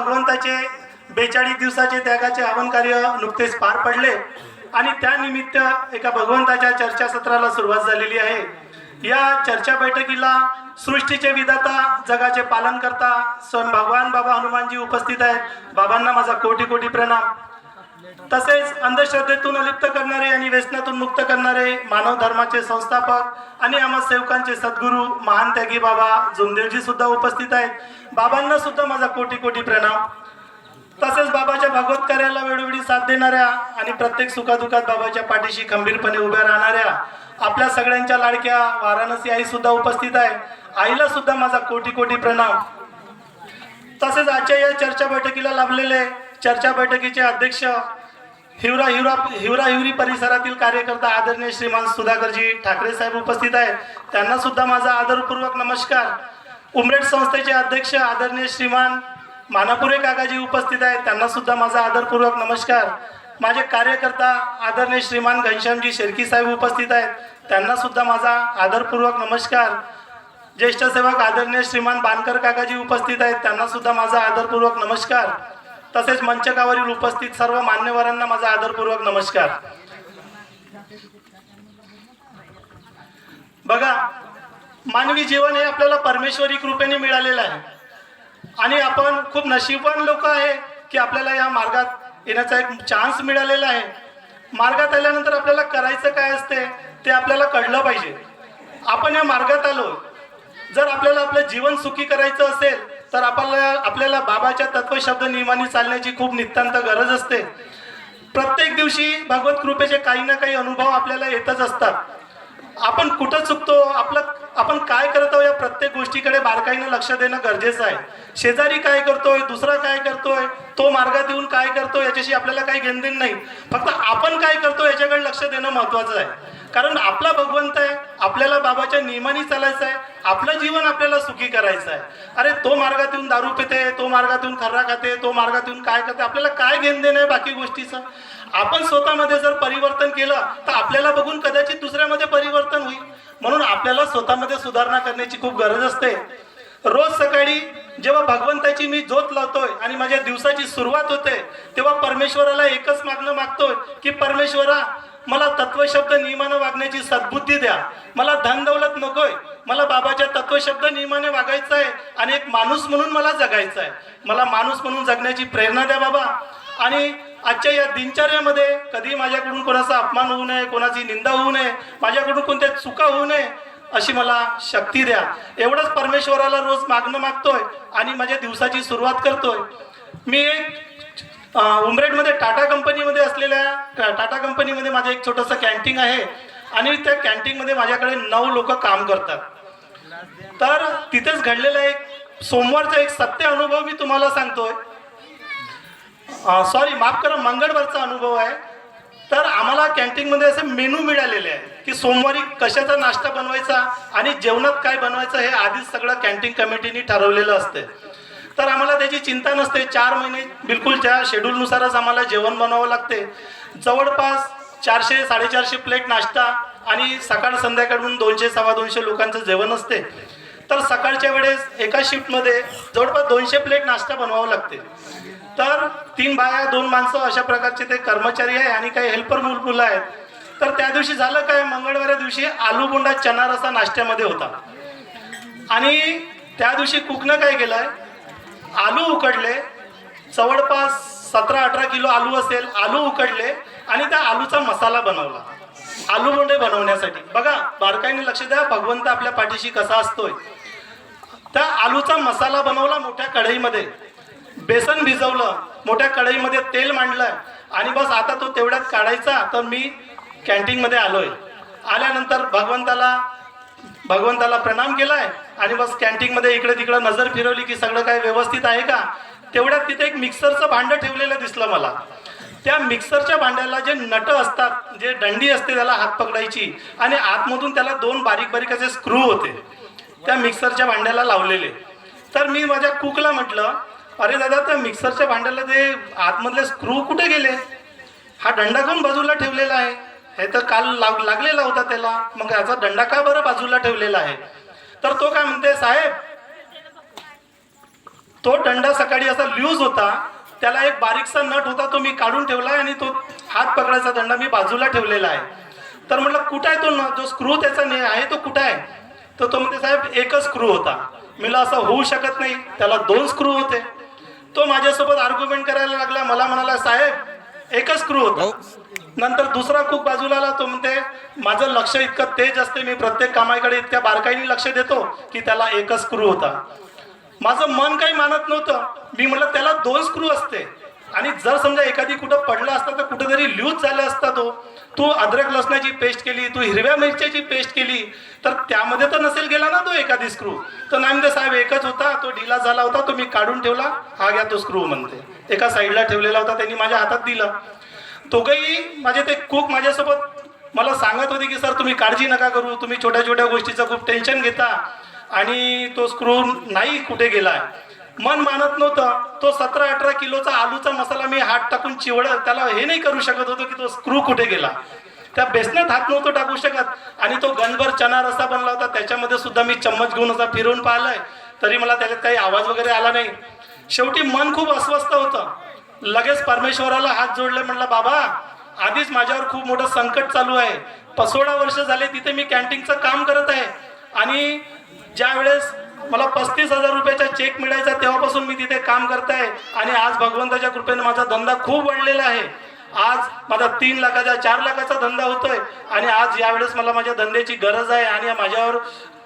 भगवंताचे बेचाळीस दिवसाचे त्यागाचे हवन कार्य नुकतेच पार पडले. आणि त्यानिमित्त एका भगवंताच्या चर्चासत्राला सुरुवात झालेली आहे. या चर्चा बैठकीला सृष्टीचे विधाता जगाचे पालन करता स्वयं भगवान बाबा हनुमानजी उपस्थित आहेत. बाबांना माझा कोटी कोटी प्रणाम. तसेच अंधश्रद्धेतून अलिप्त करणारे आणि व्यसनातून मुक्त करणारे मानव धर्माचे संस्थापक आणि आम्हा सेवकांचे सद्गुरू महान त्यागी बाबा जुमदेवजी सुद्धा उपस्थित आहेत. बाबांना सुद्धा माझा कोटी कोटी प्रणाम. तसेच बाबाच्या भागवत कार्याला वेळोवेळी साथ देणाऱ्या आणि प्रत्येक सुखादुखात बाबाच्या पाठीशी खंबीरपणे उभ्या राहणाऱ्या आपल्या सगळ्यांच्या लाडक्या वाराणसी आई सुद्धा उपस्थित आहे. आईला सुद्धा माझा कोटी कोटी प्रणाम. तसेच आजच्या या चर्चा बैठकीला लाभलेले चर्चा बैठकीचे अध्यक्ष हिवरा हिवरा हिवरा हिवरी परिसरातील कार्यकर्ता आदरणीय श्रीमान सुधाकरजी ठाकरे साहेब उपस्थित आहेत. त्यांना सुद्धा माझा आदरपूर्वक नमस्कार. उमरेड संस्थेचे अध्यक्ष आदरणीय श्रीमान मानापुरे काकाजी उपस्थित आहेत. त्यांना सुद्धा माझा आदरपूर्वक नमस्कार. माझे कार्यकर्ता आदरणीय श्रीमान घनश्यामजी शेरकी साहेब उपस्थित आहेत. त्यांना सुद्धा माझा आदरपूर्वक नमस्कार. ज्येष्ठ सेवक आदरणीय श्रीमान बानकर काकाजी उपस्थित आहेत. त्यांना सुद्धा माझा आदरपूर्वक नमस्कार. तसेच मंचकावरील उपस्थित सर्व मान्यवरांना माझा आदरपूर्वक नमस्कार. बघा मानवी जीवन हे आपल्याला परमेश्वरी कृपेने मिळालेलं आहे. आणि आपण खूप नशीबवान लोक आहे की आपल्याला या मार्गात येण्याचा एक चान्स मिळालेला आहे. मार्गात आल्यानंतर आपल्याला करायचं काय असते ते आपल्याला कळलं पाहिजे. आपण या मार्गात आलो. जर आपल्याला आपलं जीवन सुखी करायचं असेल तर आपल्याला आपल्याला बाबाच्या तत्वशब्द नियमाने चालण्याची खूप नितांत गरज असते. प्रत्येक दिवशी भगवत कृपेचे काही ना काही अनुभव आपल्याला येतच असतात. आपण कुठं चुकतो आपलं आपण काय करतो या प्रत्येक गोष्टीकडे बारकाईनं लक्ष देणं गरजेचं आहे. शेजारी काय करतोय दुसरा काय करतोय तो मार्गात येऊन काय करतो याच्याशी आपल्याला काही घेणदेण नाही. फक्त आपण काय करतो याच्याकडे लक्ष देणं महत्वाचं आहे. कारण आपला भगवंत आहे आपल्याला बाबाच्या नियमाने चालायचं आहे आपलं जीवन आपल्याला सुखी करायचं आहे. अरे तो मार्गातून दारू पिते तो मार्गातून खर्रा खाते तो मार्गातून काय करते आपल्याला काय घेणं देणं आहे बाकी गोष्टीचं? आपण स्वतःमध्ये जर परिवर्तन केलं तर आपल्याला बघून कदाचित दुसऱ्यामध्ये परिवर्तन होईल. म्हणून आपल्याला स्वतःमध्ये सुधारणा करण्याची खूप गरज असते. रोज सकाळी जेव्हा भगवंताची मी जोत लावतोय आणि माझ्या दिवसाची सुरुवात होते तेव्हा परमेश्वराला एकच मागणं मागतोय की परमेश्वरा मला तत्वशब्द नियमानं वागण्याची सद्बुद्धी द्या. मला धन दौलत नकोय. मला बाबाच्या तत्वशब्द नियमाने वागायचं आहे आणि एक माणूस म्हणून मला जगायचं आहे. मला माणूस म्हणून जगण्याची प्रेरणा द्या बाबा. आणि आजच्या या दिनचर्यामध्ये कधी माझ्याकडून कोणाचा अपमान होऊ नये कोणाची निंदा होऊ नये माझ्याकडून कोणत्या चुका होऊ नये अशी मला शक्ती द्या. एवढंच परमेश्वराला रोज मागणं मागतोय आणि माझ्या दिवसाची सुरुवात करतोय. मी एक उमरेडमध्ये टाटा कंपनीमध्ये असलेल्या टाटा कंपनीमध्ये माझं एक छोटंसं कॅन्टीन आहे. आणि त्या कॅन्टीनमध्ये माझ्याकडे नऊ लोक काम करतात. तर तिथेच घडलेला एक सोमवारचा एक सत्य अनुभव मी तुम्हाला सांगतोय. सॉरी माफ करा मंगळवारचा अनुभव आहे. तर आम्हाला कॅन्टीनमध्ये असे मेनू मिळालेले आहे की सोमवारी कशाचा नाश्ता बनवायचा आणि जेवणात काय बनवायचं हे आधीच सगळं कॅन्टीन कमिटीने ठरवलेलं असते तर आम्हाला त्याची चिंता नसते. चार महिने बिलकुलच्या शेड्यूलनुसारच आम्हाला जेवण बनवावं लागते. जवळपास चारशे साडेचारशे प्लेट नाश्ता आणि सकाळ संध्याकाळून दोनशे सव्वा दोनशे लोकांचं जेवण असते. तर सकाळच्या वेळेस एका शिफ्टमध्ये जवळपास दोनशे प्लेट नाश्ता बनवावं लागते. तर तीन बाया दोन माणसं अशा प्रकारचे ते कर्मचारी आहे आणि काही हेल्पर मुलं आहेत. तर त्या दिवशी झालं काय? मंगळवाऱ्या दिवशी आलू बोंडा चना रसा नाश्त्यामध्ये होता. आणि त्या दिवशी कुकनं काय केलं आहे आलू उकडले. जवळपास सतरा अठरा किलो आलू असेल आलू उकडले आणि त्या आलूचा मसाला बनवला. आलू बोंडे बनवण्यासाठी. बघा बारकाईने लक्ष द्या भगवंत आपल्या पाठीशी कसा असतोय. त्या आलूचा मसाला बनवला मोठ्या कढईमध्ये. बेसन भिजवलं मोठ्या कढईमध्ये तेल मांडलं आणि बस आता तो तेवढ्यात काढायचा. तर मी कॅन्टीनमध्ये आलोय. आल्यानंतर भगवंताला भगवंताला प्रणाम केलाय. आणि बस कॅन्टीनमध्ये इकडे तिकडे नजर फिरवली की सगळं काय व्यवस्थित आहे का? तेवढ्यात तिथे एक मिक्सरचं भांडं ठेवलेलं दिसलं मला. त्या मिक्सरच्या भांड्याला जे नट असतात जे दंडी असते त्याला हात पकडायची आणि आतमधून त्याला दोन बारीक बारीक असे स्क्रू होते. त्या मिक्सरच्या भांड्याला लावलेले. तर मी माझ्या कुकला म्हटलं अरे दादा त्या मिक्सरच्या भांड्याला ते आतमधले स्क्रू कुठे गेले? हा दंडा कोण बाजूला ठेवलेला आहे? हे तर काल लाग लागलेला होता त्याला. मग याचा दंडा का बरं बाजूला ठेवलेला आहे? तर तो काय म्हणते साहेब तो दंडा सकाळी असा लूज होता त्याला एक बारीकसा नट होता तो मी काढून ठेवला आणि तो हात पकडायचा दंडा मी बाजूला ठेवलेला आहे. तर म्हटलं कुठं आहे तो न जो स्क्रू त्याचा ने आहे तो कुठं आहे? तर तो म्हणते साहेब एकच स्क्रू होता. मला असं होऊ शकत नाही त्याला दोन स्क्रू होते. तो माझ्यासोबत आर्ग्युमेंट करायला लागला मला म्हणाला साहेब एकच स्क्रू होता. नंतर दुसरा खूप बाजूला आला तो म्हणते माझं लक्ष इतकं तेज असते मी प्रत्येक कामाकडे इतक्या बारकाईने लक्ष देतो की त्याला एकच स्क्रू होता. माझं मन काही मानत नव्हतं. मी म्हटलं त्याला दोन स्क्रू असते. आणि जर समजा एखादी कुठं पडला असता तर कुठेतरी लूज झाला असता तो. तू अद्रक लसणाची पेस्ट केली तू हिरव्या मिरच्याची पेस्ट केली तर त्यामध्ये तर नसेल गेला ना तो एखादी स्क्रू तर नाही म्हणते साहेब एकच होता तो ढिला झाला होता तो मी काढून ठेवला हा घ्या तो स्क्रू म्हणते. एका साईडला ठेवलेला होता त्यांनी माझ्या हातात दिला. दोघंही माझे ते कुक माझ्यासोबत मला सांगत होते की सर तुम्ही काळजी नका करू. तुम्ही छोट्या छोट्या गोष्टीचं खूप टेन्शन घेता आणि तो स्क्रू नाही कुठे गेलाय. मन मानत नव्हतं. तो सतरा अठरा किलोचा आलूचा मसाला मी हात टाकून चिवड त्याला हे नाही करू शकत होतो की तो स्क्रू कुठे गेला. त्या बेसनात हात नव्हतो टाकू शकत. आणि तो गणभर चना रस्ता बनला होता. त्याच्यामध्ये सुद्धा मी चम्मच घेऊन असा फिरवून पाहिलाय. तरी मला त्याच्यात काही आवाज वगैरे आला नाही. शेवटी मन खूप अस्वस्थ होतं. लगेच परमेश्वराला हात जोडले म्हणला बाबा आधीच माझ्यावर खूप मोठं संकट चालू आहे. पसोळा सोळा वर्ष झाले तिथे मी कॅन्टीनचं काम करत आहे. आणि ज्या वेळेस मला पस्तीस हजार रुपयाचा चेक मिळायचा तेव्हापासून मी तिथे काम करत आहे आणि आज भगवंताच्या कृपेने माझा धंदा खूप वाढलेला आहे. आज माझा तीन लाखाचा चार लाखाचा धंदा होतोय. आणि आज यावेळेस मला माझ्या धंद्याची गरज आहे आणि माझ्यावर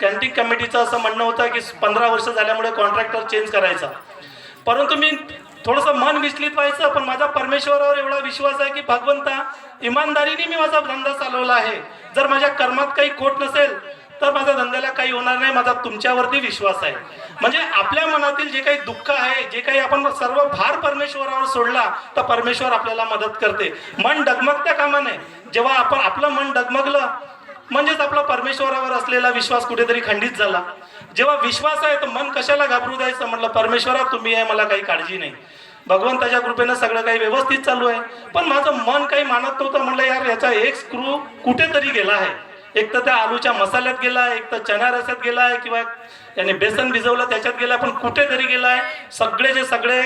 कॅन्टीन कमिटीचं असं म्हणणं होतं की पंधरा वर्ष झाल्यामुळे कॉन्ट्रॅक्टर चेंज करायचा. परंतु मी थोडस मन विचलित व्हायचं पण माझा परमेश्वरावर एवढा विश्वास आहे की भगवंता इमानदारीने मी माझा धंदा चालवला आहे. जर माझ्या कर्मात काही खोट नसेल तर माझ्या धंद्याला काही होणार नाही माझा तुमच्यावरती विश्वास आहे. म्हणजे आपल्या मनातील जे काही दुःख आहे जे काही आपण सर्व भार परमेश्वरावर सोडला तर परमेश्वर आपल्याला मदत करते. मन डगमगत्या कामा नये जेव्हा आपण आपलं मन डगमगलं म्हणजेच आपला परमेश्वरावर असलेला विश्वास कुठेतरी खंडित झाला. जेव्हा विश्वास आहे तर मन कशाला घाबरू द्यायचं? म्हटलं परमेश्वरा तुम्ही आहे मला काही काळजी नाही. भगवंताच्या कृपेनं सगळं काही व्यवस्थित चालू आहे. पण माझं मन काही मानत नव्हतं. म्हटलं यार याचा एक स्क्रू कुठेतरी गेला आहे. एक तर त्या आलूच्या मसाल्यात गेला आहे एक तर चना रस्यात गेला आहे किंवा याने बेसन भिजवलं त्याच्यात गेला पण कुठेतरी गेला आहे. सगळे जे सगळे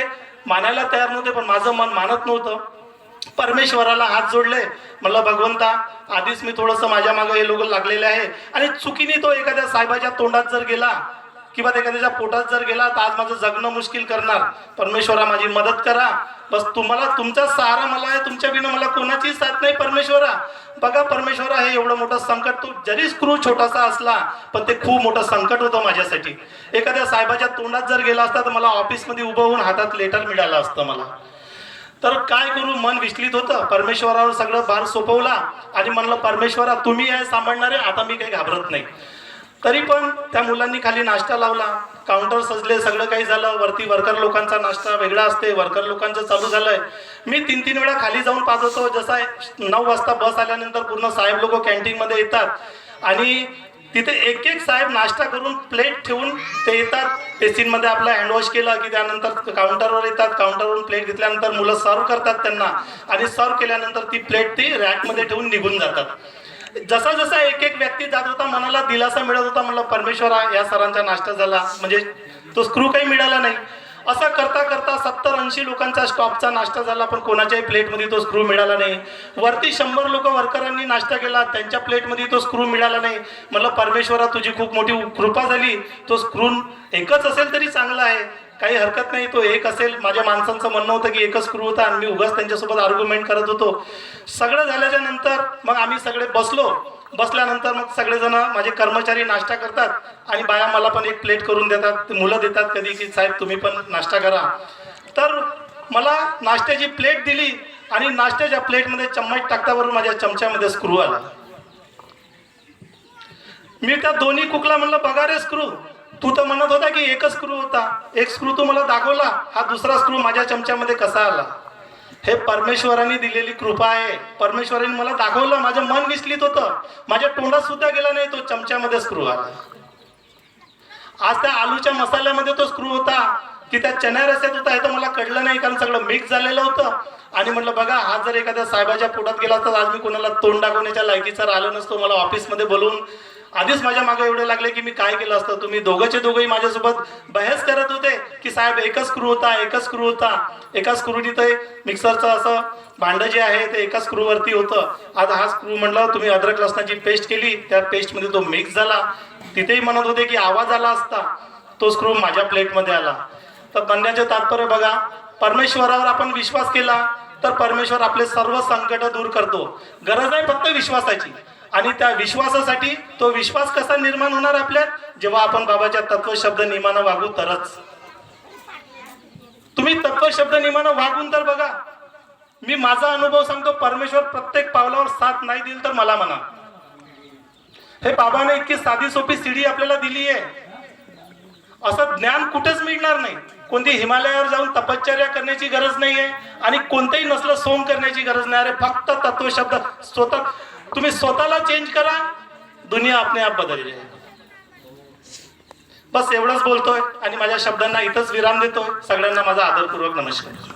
मानायला तयार नव्हते पण माझं मन मानत नव्हतं. परमेश्वराला हात जोडले म्हणलं भगवंता आधीच मी थोडंसं माझ्या मागं हे लोक लागलेले आहे. आणि चुकीने तो एखाद्या साहेबाच्या तोंडात जर गेला किंवा एखाद्याच्या पोटात जर गेला तर आज माझं जगणं मुश्किल करणार. परमेश्वरा माझी मदत करा. बस तुम्हाला तुमचा सहारा मला आहे तुमच्या बिना मला कोणाची साथ नाही परमेश्वरा. बघा परमेश्वरा हे एवढं मोठं संकट तू जरी स्क्रू छोटासा असला पण ते खूप मोठं संकट होतं माझ्यासाठी. एखाद्या साहेबाच्या तोंडात जर गेला असता तर मला ऑफिसमध्ये उभं होऊन हातात लेटर मिळालं असतं मला. तर काय करू मन विचलित होतं? परमेश्वरावर सगळं भार सोपवला आणि म्हणलं परमेश्वरा तुम्ही आहे सांभाळणारे आता मी काही घाबरत नाही. तरी पण त्या मुलांनी खाली नाश्ता लावला. काउंटर सजले सगळं काही झालं. वरती वर्कर लोकांचा नाश्ता वेगळा असते. वर्कर लोकांचं चालू झालंय. मी तीन तीन वेळा खाली जाऊन पाहत होतो. जसा नऊ वाजता बस आल्यानंतर पूर्ण साहेब लोक कॅन्टीनमध्ये येतात. आणि तिथे एक एक साहेब नाश्ता करून प्लेट ठेवून ते येतात. टेस्टिनमध्ये आपला हँडवॉश केला की त्यानंतर काउंटरवर येतात. काउंटरवरून प्लेट घेतल्यानंतर मुलं सर्व करतात त्यांना. आणि सर्व केल्यानंतर ती प्लेट ती रॅकमध्ये ठेवून निघून जातात. जसा जसा एक एक व्यक्ती जात होता मनाला दिलासा मिळत होता म्हणलं परमेश्वरा या सरांचा नाश्ता झाला. म्हणजे तो स्क्रू काही मिळाला नाही. असं करता करता सत्तर ऐंशी लोकांचा स्टॉपचा नाश्ता झाला पण कोणाच्याही प्लेटमध्ये तो स्क्रू मिळाला नाही. वरती शंभर लोक वर्करांनी नाश्ता केला त्यांच्या प्लेटमध्ये तो स्क्रू मिळाला नाही. मला परमेश्वरा तुझी खूप मोठी कृपा झाली. तो स्क्रू एकच असेल तरी चांगला आहे. काही हरकत नाही तो एक असेल. माझ्या माणसांचं म्हणणं होतं की एकच स्क्रू होता आणि मी उगाच त्यांच्यासोबत आर्ग्युमेंट करत होतो. सगळं झाल्याच्यानंतर मग आम्ही सगळे बसलो. बसल्यानंतर मग सगळेजण माझे कर्मचारी नाश्ता करतात आणि बाया मला पण एक प्लेट करून देतात. ते मुलं देतात कधी की साहेब तुम्ही पण नाश्ता करा. तर मला नाश्त्याची प्लेट दिली आणि नाश्त्याच्या प्लेटमध्ये चम्मच टाकतावरून माझ्या चमच्यामध्ये स्क्रू आला. मी त्या दोन्ही कुकला म्हणलं बघा रे स्क्रू तू तर म्हणत होता की एकच स्क्रू होता. एक स्क्रू तू मला दाखवला हा दुसरा स्क्रू माझ्या चमच्यामध्ये कसा आला? हे परमेश्वरांनी दिलेली कृपा आहे. परमेश्वरांनी मला दाखवलं माझं मन विचलित होतं. माझ्या तोंडात सुद्धा गेला नाही तो चमच्यामध्ये स्क्रू आला. आज त्या आलूच्या मसाल्यामध्ये तो स्क्रू होता की त्या चण्या रस्त्यात होता हे तर मला कळलं नाही कारण सगळं मिक्स झालेलं होतं. आणि म्हटलं बघा हा जर एखाद्या साहेबाच्या पोटात गेला तर आज मी कोणाला तोंड दाखवण्याच्या लायकीचा राहिलो नसतो मला ऑफिसमध्ये बोलवून आधीच माझ्या मागे एवढं लागले की मी काय केलं असतं? तुम्ही दोघंचे दोघंही माझ्यासोबत बहस करत होते की साहेब एकच स्क्रू होता एकच स्क्रू होता. एका स्क्रूनी ते मिक्सरचं असं भांडं जे आहे ते एका स्क्रूवरती होतं. आज हा स्क्रू म्हटलं तुम्ही अद्रक लसणाची पेस्ट केली त्या पेस्टमध्ये तो मिक्स झाला. तिथेही म्हणत होते की आवाज आला असता. तो स्क्रू माझ्या प्लेटमध्ये आला. तर म्हणण्याचे तात्पर्य बघा परमेश्वरावर आपण विश्वास केला तर परमेश्वर आपले सर्व संकट दूर करतो. गरज आहे फक्त विश्वासाची. आणि त्या विश्वासासाठी तो विश्वास कसा निर्माण होणार आपल्यात? जेव्हा आपण बाबाच्या तत्व शब्द नियमानं वागू तरच. तुम्ही तत्व शब्द नियमानं वागून तर बघा. मी माझा अनुभव सांगतो परमेश्वर प्रत्येक पावलावर साथ नाही दिली तर मला म्हणा. हे बाबाने इतकी साधी सोपी सीडी आपल्याला दिली आहे असं ज्ञान कुठेच मिळणार नाही. कोणती हिमालयावर जाऊन तपश्चर्या करण्याची गरज नाही आहे आणि कोणतंही नसलं सोंग करण्याची गरज नाही. अरे फक्त तत्वशब्द स्वतः तुम्ही स्वतःला चेंज करा दुनिया आपने आप बदल जाईल बस एवढंच बोलतोय आणि माझ्या शब्दांना इथंच विराम देतोय. सगळ्यांना माझा आदरपूर्वक नमस्कार.